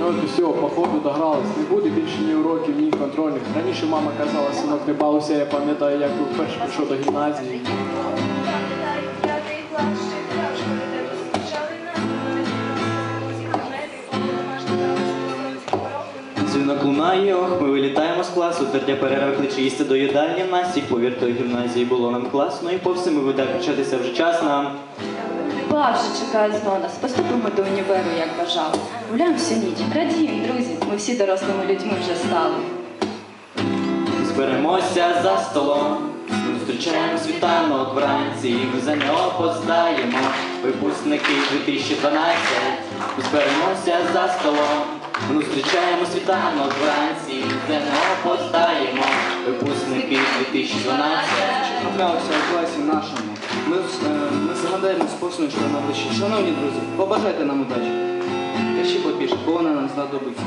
Ну, все, походу догралась. Не буде більше ні уроків, ні контрольних. Раніше мама казала, синок, не балуйся, я пам'ятаю, як ти вперше пішов до гімназії. Дзвінок лунає, ох, ми вилітаємо з класу, тертя перерва кличе їсти до їдальні Насті. Повірте, у гімназії було нам класно, і по всьому буде початися вже час нам. Вже чекає знову нас. Поступимо до універу, як бажали. Гуляємо всю ніч. Радіємо, друзі. Ми всі дорослими людьми вже стали. Зберемося за столом, ми зустрічаємо світанок вранці, і ми за нього поздаємо. Випускники 2012, ми зберемося за столом, ми зустрічаємо світанок вранці, де нього поздаємо. Випускники 2012. Зібралися у класі нашому. Ми, е, ми загадаємо з що на вищі. Шановні друзі, побажайте нам удачі. Та ще побільше, бо вона нам знадобиться.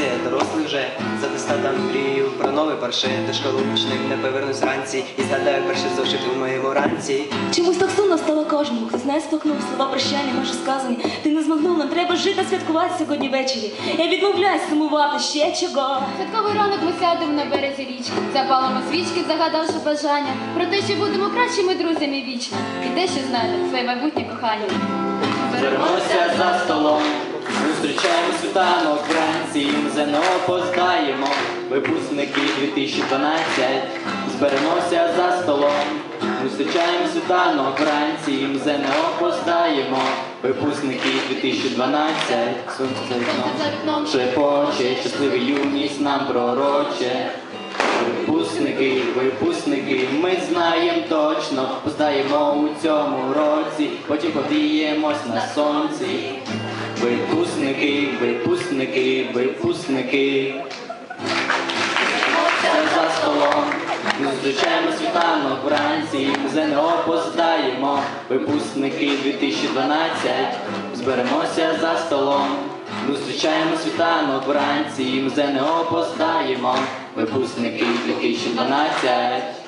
І дорослий вже за атестатом мрію про новий парше до школи учнів не повернусь вранці і згадаю перші зошити в моєму ранці. Чомусь так сумно стало кожному, хто знає сплакнув слова прощання, може сказані. Ти не змогнув, нам треба жити, святкувати сьогодні ввечері. Я відмовляюсь сумувати ще чого. Святковий ранок ми сядемо на березі річки, запалимо свічки, загадавши бажання про те, що будемо кращими друзями вічно. І те, що знаєте, своє майбутнє кохання. Зберемося за столом, ми зустрічаємо світанок вранці, ЗНО поздаємо. Випускники 2012, зберемося за столом, зустрічаємо світанок вранці, ЗНО поздаємо. Випускники 2012, сонце за вікном. Шепоче, щасливий юність нам пророче. Випускники, випускники, ми знаємо точно, поздаємо у цьому році, потім подіємось на сонці. Випускники, випускники, випускники. За столом. Зустрічаємо світанок вранці, ми ЗНО поздаємо. Випускники 2012, зберемося за столом. Зустрічаємо світанок вранці, ми ЗНО поздаємо. Випускники 2012.